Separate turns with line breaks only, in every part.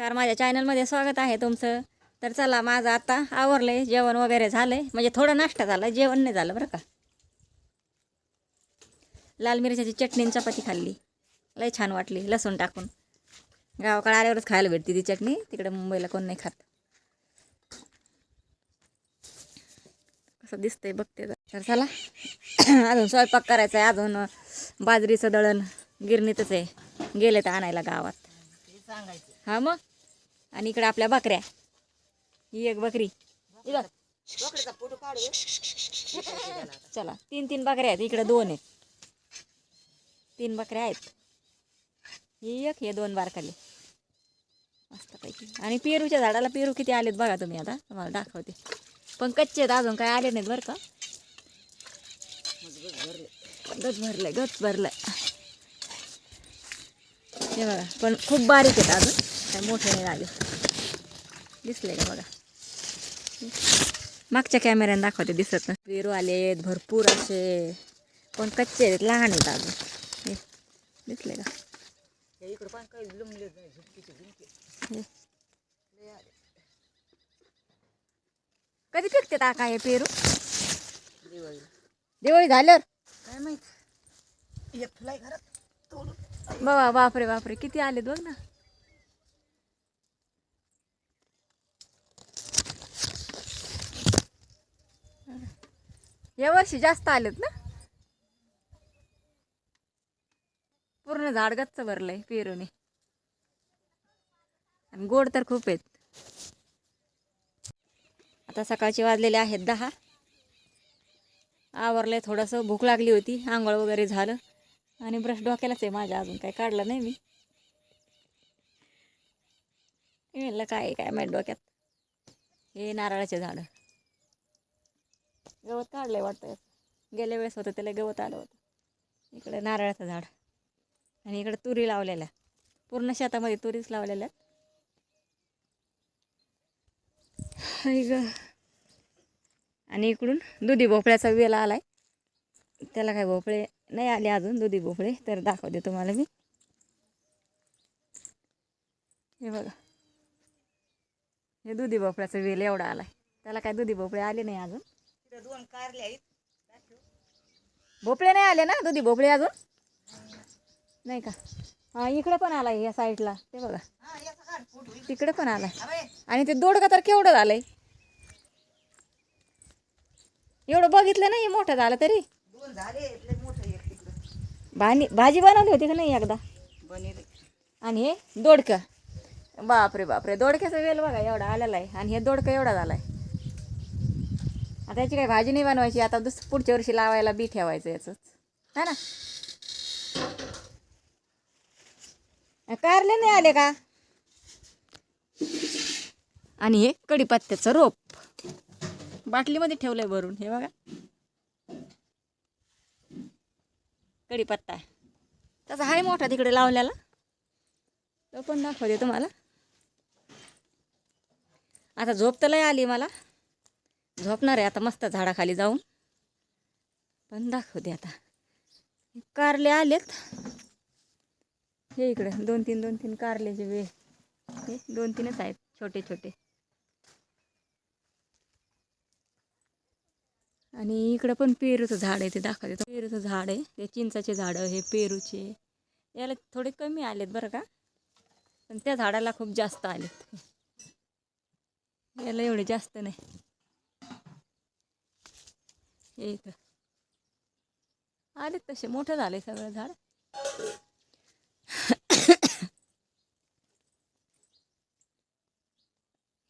नमस्कार माझ्या चॅनलमध्ये स्वागत आहे तुमचं. तर चला माझं आता आवरलं आहे जेवण वगैरे झालं आहे म्हणजे थोडं नाश्ता झाला जेवण नाही झालं बरं का. लाल मिरच्याची चटणी चपाती खाल्ली. लय छान वाटली लसूण टाकून. गावाकडे आल्यावरच खायला भेटते ती चटणी. तिकडे मुंबईला कोण नाही खात. कसं दिसतंय बघते तर चला अजून स्वयंपाक करायचा आहे अजून बाजरीचं दळण गिरणीतच आहे. गेले तर आणायला गावात. हा मग? आणि इकडे आपल्या बकऱ्या. ही एक बकरी. चला तीन तीन बकऱ्या आहेत. इकडे दोन आहेत. तीन बकऱ्या आहेत. ही एक हे दोन बारकाले. मस्तपैकी. आणि पेरूच्या झाडाला पेरू किती आलेत बघा तुम्ही आता. तुम्हाला दाखवते. पण कच्चे आहेत अजून काय आले नाहीत बरं का? गच भरलंय गच भरलंय. हे बघा पण खूप बारीक आहेत अजून. काय मोठे नाही आले दिसले का बघा? मागच्या कॅमेऱ्याने दाखवते दिसत ना पेरू आलेत भरपूर असे. पण कच्चे आहेत लहान आहेत अजून. हे दिसले का. कधी पिकते काय हे पेरू? दिवाळी झाल्यावर?
काय माहीत?
बापरे बापरे किती आलेत बघ ना? या वर्षी जास्त आलेत ना? पूर्ण झाड गच्च भरलंय पेरूने. आणि गोड तर खूप आहेत. आता सकाळचे वाजलेले आहेत दहा. आवरलंय थोडंसं भूक लागली होती आंघोळ वगैरे झालं. आणि ब्रश डोक्यालाच आहे माझ्या अजून काही काढलं नाही मी. म्हणलं काय काय माहीत डोक्यात. हे नारळाचे झाडं. गवत काढलंय वाटतं. गेल्या वेळेस होतं त्याला गवत आलं होतं. इकडे नारळाचं झाड. आणि इकडे तुरी लावलेल्या. पूर्ण शेतामध्ये तुरीच लावलेल्या. ग. आणि इकडून दुधी भोपळ्याचा वेल आलाय. त्याला काय भोपळे नाही आले अजून दुधी भोपळे. तर दाखवते तुम्हाला मी. हे बघा. हे दुधी भोपळ्याचा वेल एवढा आलाय. त्याला काय दुधी भोपळे आले नाही अजून.
तिथे दोन कारले आहेत.
भोपळे नाही आले ना दुधी भोपळे अजून? नाही का? हां इकडे पण आलाय या साईडला. ते बघा.
हा याचा काढ फोटो
तिकडे पण आलाय. आणि ते दोडका तर केवढं झालंय? एवढं बघितलं नाही मोठं झालं तरी.
दोन झाले लय मोठं एक तिकडं.
भानी भाजी बनवली होती का नाही एकदा?
बनेले.
आणि हे दोडकं. बापरे बापरे. दोडक्याचा वेल बघा एवढा आलेला आहे. आणि हे दोडकं एवढा झाला आहे आता याची काही भाजी नाही बनवायची. आता दुस पुढच्या वर्षी लावायला बी ठेवायचं याचंच. हा ना? कारले नाही आले का? आणि हे कढीपत्त्याचं रोप. बाटलीमध्ये ठेवलंय भरून हे बघा. कढीपत्ता. तसा आहे मोठा तिकडे लावलेला. तो पण दाखवते तुम्हाला. आता झोप तर लय आली मला. झोपणार आहे. आता मस्त झाडाखाली जाऊन. पण दाखवते आता. कारले आलेत. हे इकडे. दोन तीन दोन तीन कारल्याचे वे हे दोन तीनच आहेत. छोटे छोटे. आणि इकडं पण पेरूचं झाड आहे. ते दाखवते. पेरूचं झाड आहे. ते चिंचाचे झाडं हे पेरूचे. याला थोडे कमी आलेत बरं का. पण त्या झाडाला खूप जास्त आलेत. याला एवढे जास्त नाही. हे इथं. आलेत तसे मोठं झालंय सगळं झाड.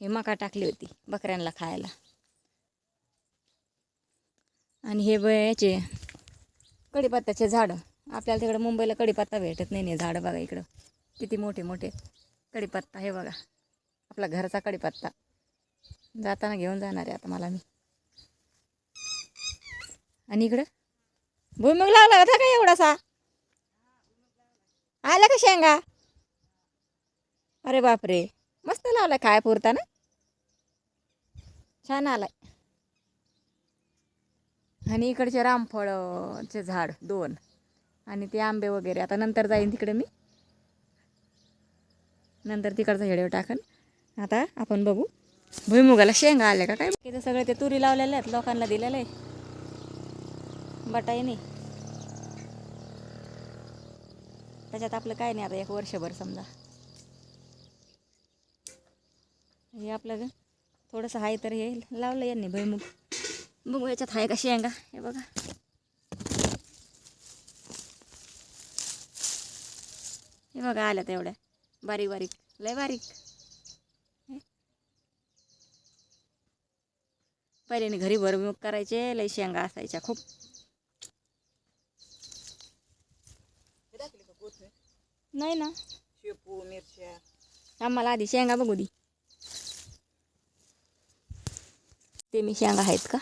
हे मका टाकली होती बकऱ्यांना खायला. आणि हे याचे कडीपत्त्याचे झाडं. आपल्याला तिकडं मुंबईला कडीपत्ता भेटत नाही नाही झाडं बघा इकडं. किती मोठे मोठे कढीपत्ता हे बघा. आपला घरचा कढीपत्ता. जाताना घेऊन जाणार आहे आता मला मी. आणि इकडं? भुईमुग लावला होता का एवढासा? आला का शेंगा? अरे बापरे. मस्त लावला काय पुरता ना? छान आलाय. आणि इकडचे रामफळचे झाड दोन. आणि ते आंबे वगैरे. आता नंतर जाईन तिकडे मी. नंतर तिकडचा हेडेव टाकन. आता आपण बघू. भुईमुगाला शेंगा आल्या का काय? तिथं सगळे ते तुरी लावलेल्या आहेत लोकांना दिलेलं. आहे बटाई नाही. त्याच्यात आपलं काय नाही आता एक वर्षभर समजा. हे आपलं थोडंसं आहे तर हे लावलं यांनी भुईमुग. बघू याच्यात आहे का शेंगा हे बघा. हे बघा आल्या तेवढ्या. एवढ्या बारीक बारीक लय बारीक. हे. पहिल्याने घरी भरमुग करायचे लय शेंगा असायच्या खूप
हे दाखवले का कोथमीर
नाही ना.
शेपू मिरच्या.
आम्हाला आधी शेंगा बघू दे. ते मी शेंगा आहेत का?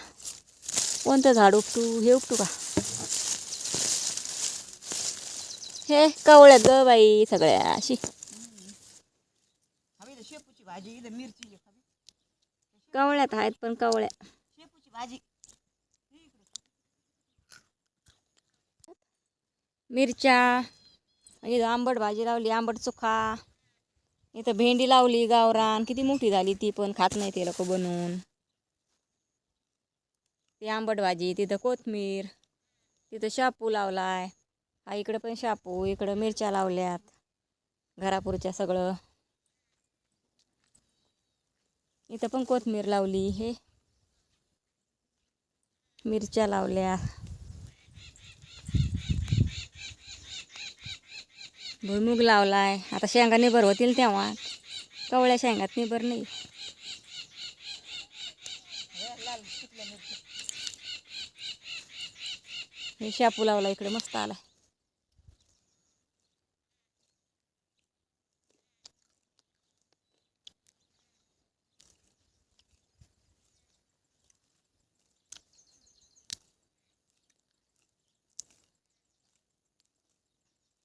कोणतं झाड उपटू हे उपटू का? हे कवळ्यात ग बाई सगळ्या अशी.
शेपूची भाजी इथं मिरची
कवळ्यात आहेत पण कवळ्या.
शेपूची भाजी.
मिरच्या इथं आंबट भाजी लावली आंबट चोखा इथं भेंडी लावली गावरान. किती मोठी झाली ती पण खात नाही ते लोक बनवून. ती आंबट भाजी तिथं कोथमीर तिथं शापू लावलाय. हा इकडं पण शापू इकडं मिरच्या लावल्यात. घरापुरच्या सगळं. इथं पण कोथमीर लावली हे. मिरच्या लावल्या. भुईमुग लावलाय. आता शेंगा निबर होतील तेव्हा. कवळ्या शेंगात निबर नाही.
हे
शापू लावला इकडे मस्त आला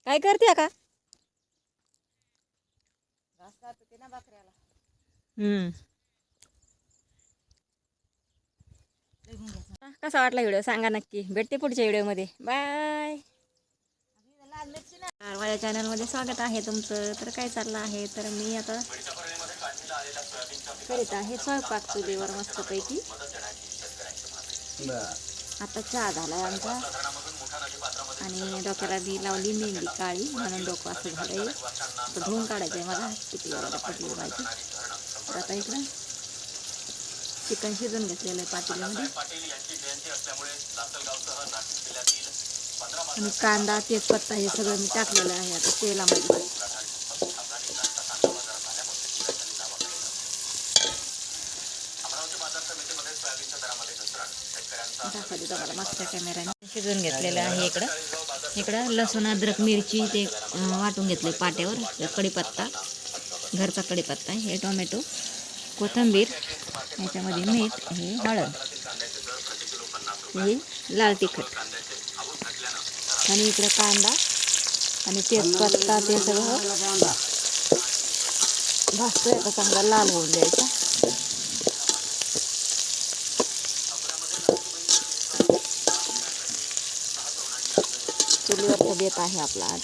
काय करते का?
खात होते ना.
कसा वाटला व्हिडिओ? सांगा नक्की. भेटते पुढच्या व्हिडिओमध्ये. बाय. माझ्या चॅनलमध्ये स्वागत आहे तुमचं. तर काय चाललं आहे? तर मी आता करीत आहे स्वयंपाक चुलीवर मस्तपैकी. आता चहा झाला आमचा. आणि डोक्याला जी लावली मेहंदी काळी म्हणून डोकं असं झालं तर धुवून काढायचं आहे मला किती वेळेला पटली पाहिजे तर आता इकडं चिकन शिजून घेतलेलं आहे पातेल्यामध्ये. आणि कांदा तेजपत्ता हे सगळं मी टाकलेलं आहे आता तेलामध्ये. दाखवते तुम्हाला मागच्या कॅमेऱ्याने. शिजवून घेतलेलं आहे इकडं. इकडं लसूण अद्रक मिरची ते वाटून घेतले पाट्यावर. कढीपत्ता घरचा कढीपत्ता हे टोमॅटो कोथिंबीर याच्यामध्ये मीठ हे हळद हे लाल तिखट. आणि इकडं कांदा आणि तेजपत्ता ते सगळं भासतोय का चांगला लाल होऊन द्यायचा. चुलीवरचा आहे आपला आज.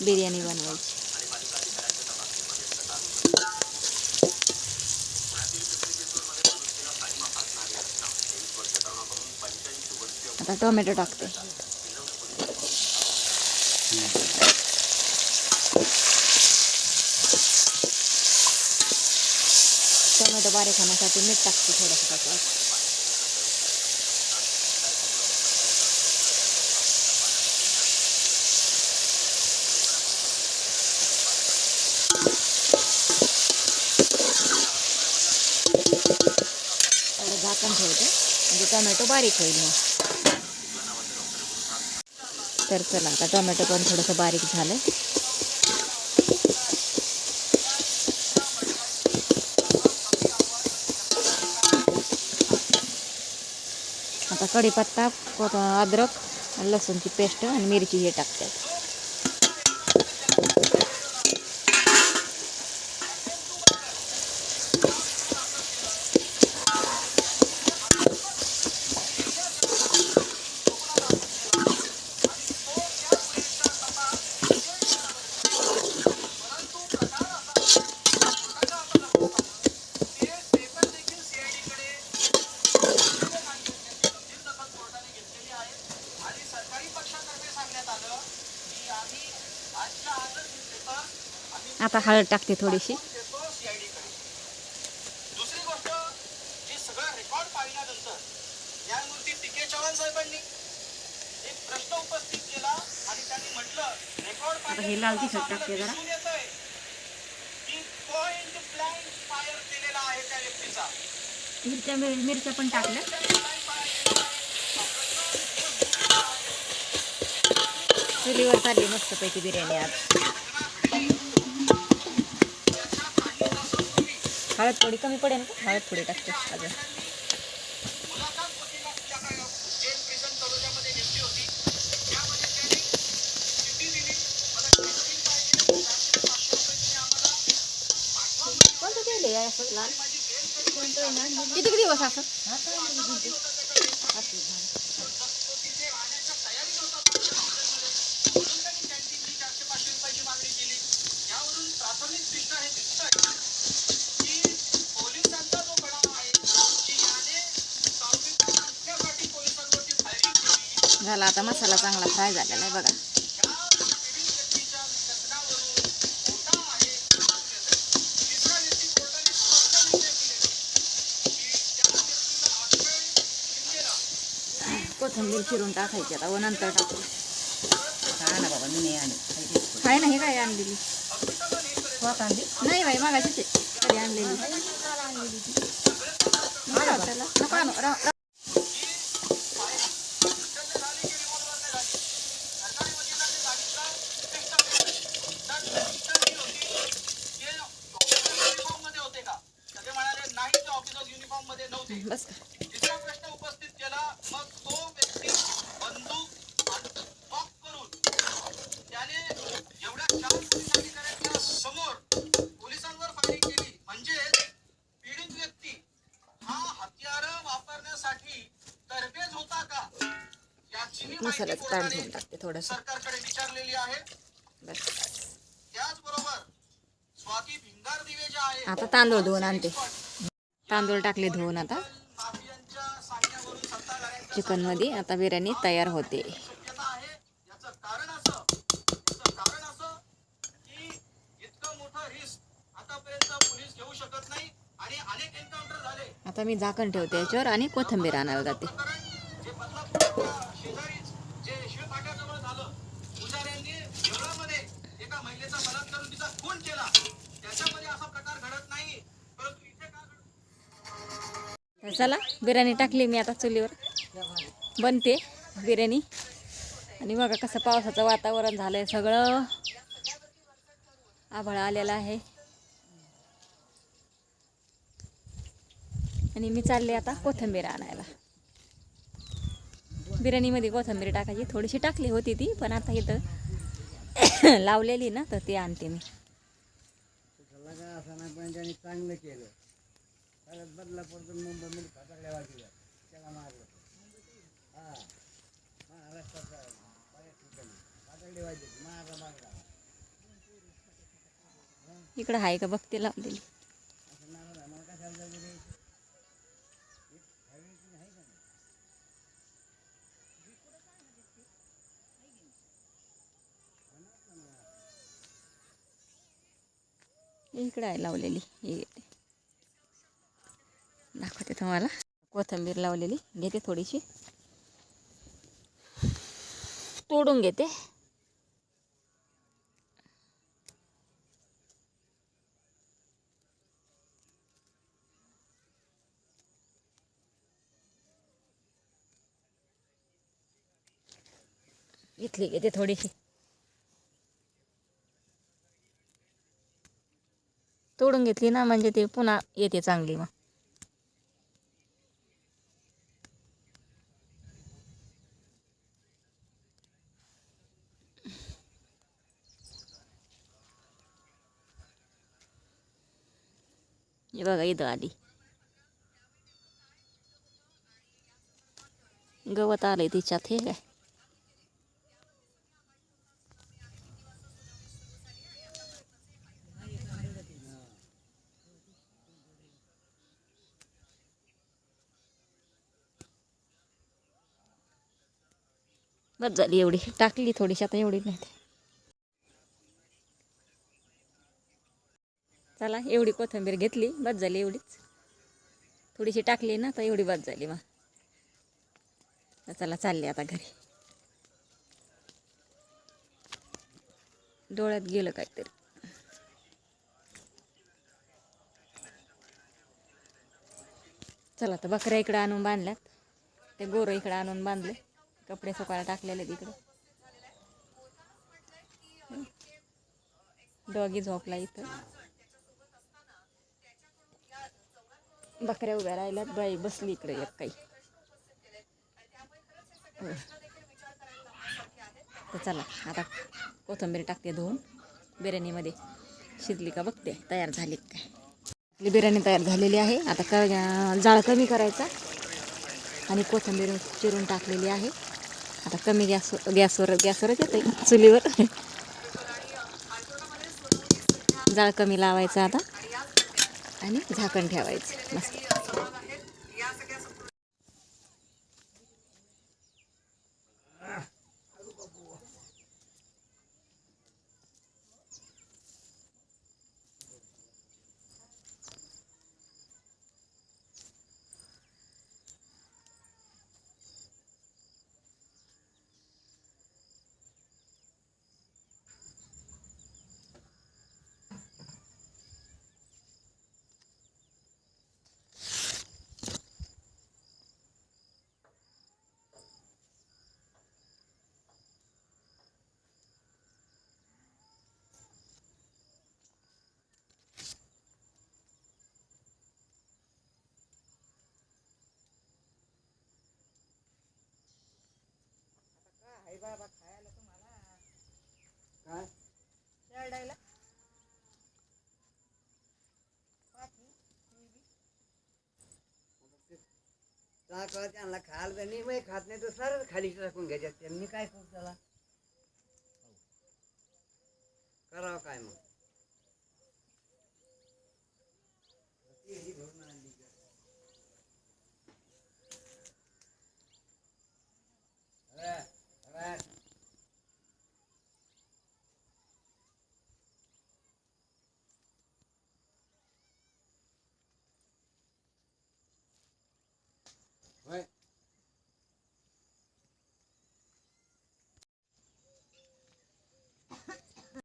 बिर्याणी बनवायची. आता टोमॅटो टाकते. टोमॅटो बारीक होण्यासाठी मीठ टाकते थोडंसं त्याच्यात थोडं झाकण ठेवते म्हणजे टोमॅटो बारीक होईल मग. तर चला आता टोमॅटो पण थोडंसं बारीक झालं आता कढीपत्ता अद्रक लसूणची पेस्ट आणि मिरची हे टाकते हळद टाकते थोडीशी
देतो CID कडे. दुसरी गोष्ट की सगळं रेकॉर्ड पाहिल्यानंतर न्यायमूर्ती पी के चव्हाण साहेबांनी एक प्रश्न उपस्थित केला आणि त्यांनी म्हटलं रेकॉर्ड
आता हे लाल तिखट टाकते जरा. मिरच्या मिरच्या पण टाकल्या. चुलीवर चालली मस्तपैकी बिर्याणी आज. हळद थोडी कमी पडेल का हळद थोडी टाकते. अजून
किती दिवस असं त्या काय जेल प्रिझन तळोजामध्ये घेतली होती त्यामध्ये त्यांनी चिठ्ठी दिली मला ट्रेनिंग पाहिजे चारशे पाचशे रुपये तुम्ही आम्हाला पाठवा म्हणे.
कोणतं तेल आहे असं लाल
माझी बेल कधी होईल?
किती किती दिवस असं
तो तिथे राहण्याच्या तयारीत होता तुमच्या हॉटेलमध्ये. म्हणून त्यांनी कॅन्टीनची चारशे पाचशे रुपयाची मागणी केली यावरून प्राथमिक दृष्ट्या हे दिसतंय की पोलिसांचा जो बळावा आहे की याने सावलीत टाकण्यासाठी पोलिसांवरती फायरिंग केली
झाला आता मसाला चांगला फ्राय झालेला आहे बघा
या पीडित व्यक्तीच्या कथनावरून खोटा आहे तिसरा व्यक्ती कोर्टाने स्पष्ट निर्णय दिले की त्या व्यक्तीला अक्षय शिंदेला
कोथिंबीर चिरून टाकायची आता व नंतर टाकू
हा ना बाबा मी नाही आले
काय नाही काय आणलेली
हो कांदे
नाही बाई मागाशीच आहे कधी आणलेली बरं त्याला नको आणू. रा- रा- बस का
तिसरा प्रश्न उपस्थित केला मग तो व्यक्ती बंदूक आणि कॉक करून त्याने एवढ्या चार पोलीस अधिकाऱ्यांच्या समोर पोलिसांवर फायरिंग केली म्हणजे पीडित व्यक्ती हा हत्यार वापरण्यासाठी तरबेज होता का याची माहिती
मसाल्याचं
कोर्टाने
घेऊन टाकते थोडंसं.
सरकारकडे विचारलेली आहे.
आता तांदूळ धुवून आणते. तांदूळ टाकले धुवून आता. चिकनमध्ये आता बिर्याणी तयार होते. आता मी झाकण ठेवते याच्यावर आणि कोथिंबीर आणायला जाते
प्रकरण जे बदलापूरच्या शेजारीच जे शिवफाट्याजवळ झालं पुजाऱ्यांनी देवळामध्ये एका महिलेचा करून तिचा खून केला. त्याच्यामध्ये असा प्रकार घडत नाही. परंतु इथे
चला बिर्याणी टाकली मी आता चुलीवर. बनते बिर्याणी. आणि बघा कसं पावसाचं वातावरण झालं आहे सगळं. आभाळ आलेलं आहे. आणि मी चालले आता कोथिंबीर आणायला. बिर्याणीमध्ये कोथंबीर टाकायची. थोडीशी टाकली होती ती पण आता इथं लावलेली ना तर ती आणते मी.
चांगलं केलं मुंबईमध्ये वाटलं त्याला मारलं महाराष्ट्राचा बऱ्याच ठिकाणी वाटले मागला
इकडं आहे का बघते लावलेली.
असं मला कशाला
इकडे आहे लावलेली. हे दाखवते तुम्हाला. कोथिंबीर लावलेली. घेते थोडीशी. तोडून घेते. इथली घेते थोडीशी. तोडून घेतली ना म्हणजे ते पुन्हा येते चांगली मग. हे बघा इथं आली. गवत आलंय तिच्यात हे काय? बस झाली एवढी. टाकली थोडीशी आता एवढी नाही. ते. चला एवढी कोथिंबीर घेतली बस झाली एवढीच. थोडीशी टाकली ना तर एवढी बस झाली मग. चला चालले आता घरी. डोळ्यात गेलं काहीतरी. चला तर बकऱ्या इकडं आणून बांधल्यात. ते गोरं इकडं आणून बांधले. कपडे सुकायला टाकलेले तिकडे. डॉगी झोपला इथं. बकऱ्या उभ्या राहिल्यात बाई बसली इकडे एक काही. हो. तर चला आता कोथिंबीर टाकते धुवून. बिर्याणीमध्ये शिजली का बघते तयार झाली काय. आपली बिर्याणी तयार झालेली आहे. आता क जाळ कमी करायचा. आणि कोथिंबीर चिरून टाकलेली आहे. आता कमी गॅस गॅसवर गॅसवरच येते चुलीवर. जाळ कमी लावायचं आता आणि झाकण ठेवायचं. मस्त.
काय? टाका त्यांना खायला तर नाही खात नाही तर सरळ खाली टाकून घ्यायच्यात त्यांनी काय करू त्याला? करावं काय मग?